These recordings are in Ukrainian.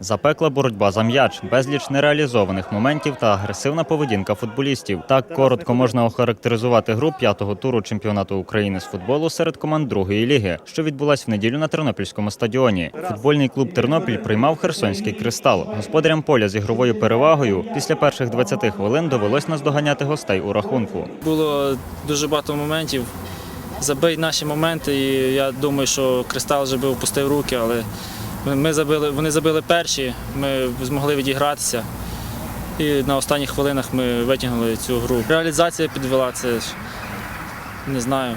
Запекла боротьба за м'яч, безліч нереалізованих моментів та агресивна поведінка футболістів. Так коротко можна охарактеризувати гру п'ятого туру чемпіонату України з футболу серед команд другої ліги, що відбулась в неділю на Тернопільському стадіоні. Футбольний клуб Тернопіль приймав Херсонський кристал. Господарям поля з ігровою перевагою після перших 20 хвилин довелось наздоганяти гостей у рахунку. Було дуже багато моментів. Забий наші моменти, і я думаю, що Кристал вже би опустив руки, але ми- забили, вони забили перші, ми змогли відігратися. І на останніх хвилинах ми витягнули цю гру. Реалізація підвела це не знаю.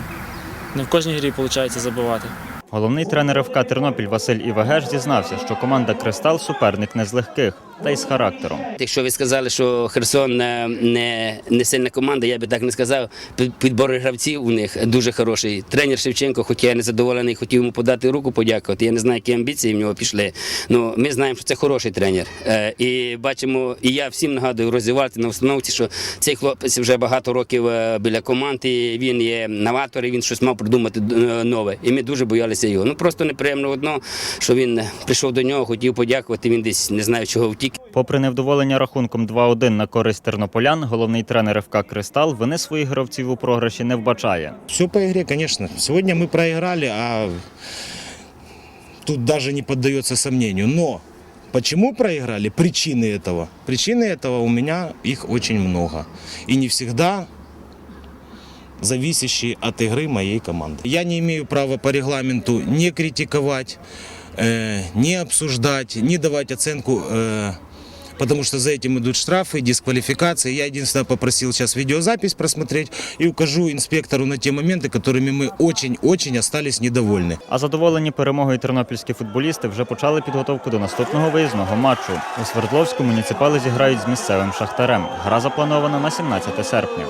Не в кожній грі виходить забивати. Головний тренер ФК Тернопіль Василь Івагеш зізнався, що команда Кристал суперник не з легких та й з характером. Якщо ви сказали, що Херсон е, не, не сильна команда, я би так не сказав. Під- Підбор гравців у них дуже хороший. Тренер Шевченко, хоч я не задоволений, хотів йому подати руку, подякувати. Я не знаю, які амбіції в нього пішли. Ну ми знаємо, що це хороший тренер. Е, І бачимо, і я всім нагадую розвивати на установці, що цей хлопець вже багато років е, біля команди. Він є новатор, і він щось мав придумати нове. І ми дуже боялися його. Ну просто неприємно одно, що він прийшов до нього, хотів подякувати. Він десь не знаю, чого втік. Попри невдоволення рахунком 2-1 на користь тернополян, головний тренер ФК Кристал вини своїх гравців у програші не вбачає. Все по игре, конечно. Сегодня мы проиграли, а тут даже не поддается сомнению. Но почему проиграли? Причины этого. Причины этого у меня их очень много. И не всегда зависящие от игры моей команды. Я не имею права по регламенту не критиковать, э, не обсуждать, не давать оценку э, потому что за этим идут штрафы, дисквалификации. Я единственное попросил сейчас видеозапись просмотреть и укажу инспектору на те моменты, которыми мы очень-очень остались недовольны. А задоволені перемогою тернопільські футболісти вже почали підготовку до наступного виїзного матчу. У Свердловську муніципали зіграють з місцевим шахтарем. Гра запланована на 17 серпня.